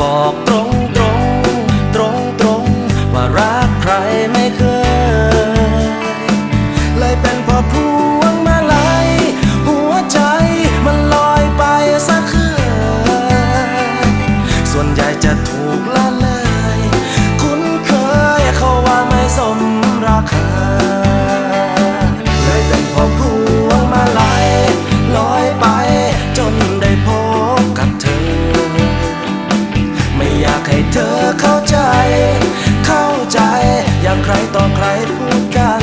บอกตรงตรงตรงตรงว่ารักใครไม่เคย เลยเป็นพอพวงมาลัยหัวใจมันลอยไปสักคืนส่วนใหญ่จะถูกละเลย เธอเข้าใจ เข้าใจ อย่างใครต่อใครพูดกัน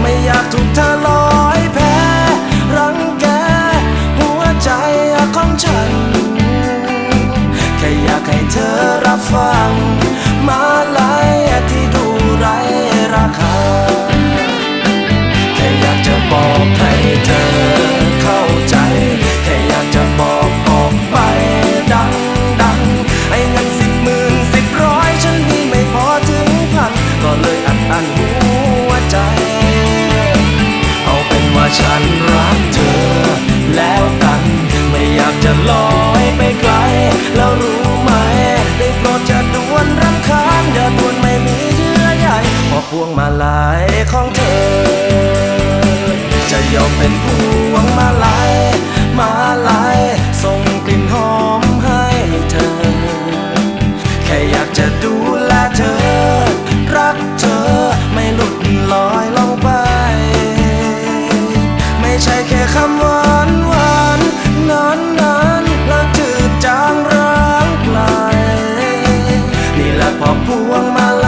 ไม่อยากถูกเธอลอยแพ้รังแก หัวใจของฉัน แค่อยากให้เธอรับฟัง มาลายที่ดูไรราคา ฉันรักเธอ แล้วกัน ไม่อยากจะลอยไปไกล แล้วรู้ไหม ได้โปรดจะด่วนรำคาญอย่าด่วนไม่มีเยื่อใยพอพวงมาลัยของเธอ จะยอมเป็นพวงมาลัยมาลัยส่งกลิ่นหอมให้เธอ แค่อยากจะดูแลเธอ รักเธอ ค่คำหวานหวานนานนานแล้วจืดจางร้างไกลนี่แหละพอพวงมาลัย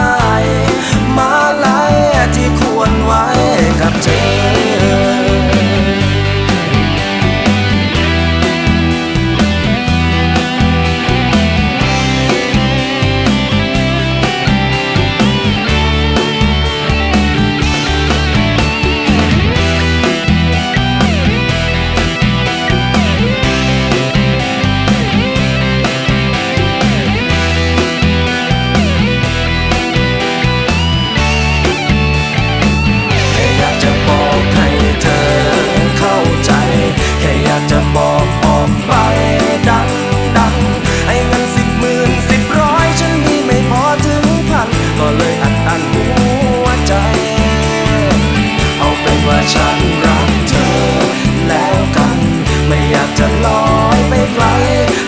ลอยไปไกล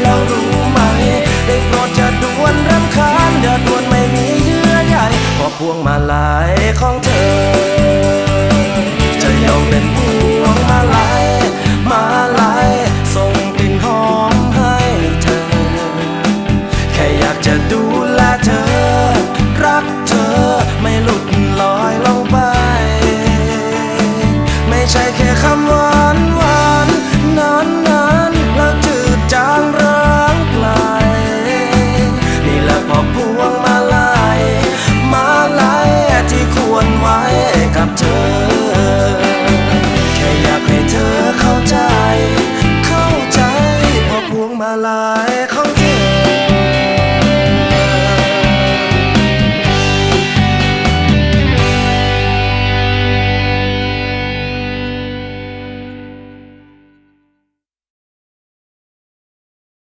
แล้วรู้ไหม ได้โปรดจะด่วนรำคาญอย่าด่วนไม่มีเยื่อใยเพอพวงมาลัยของเธอ จะยอมเป็นผู้ ลายเขา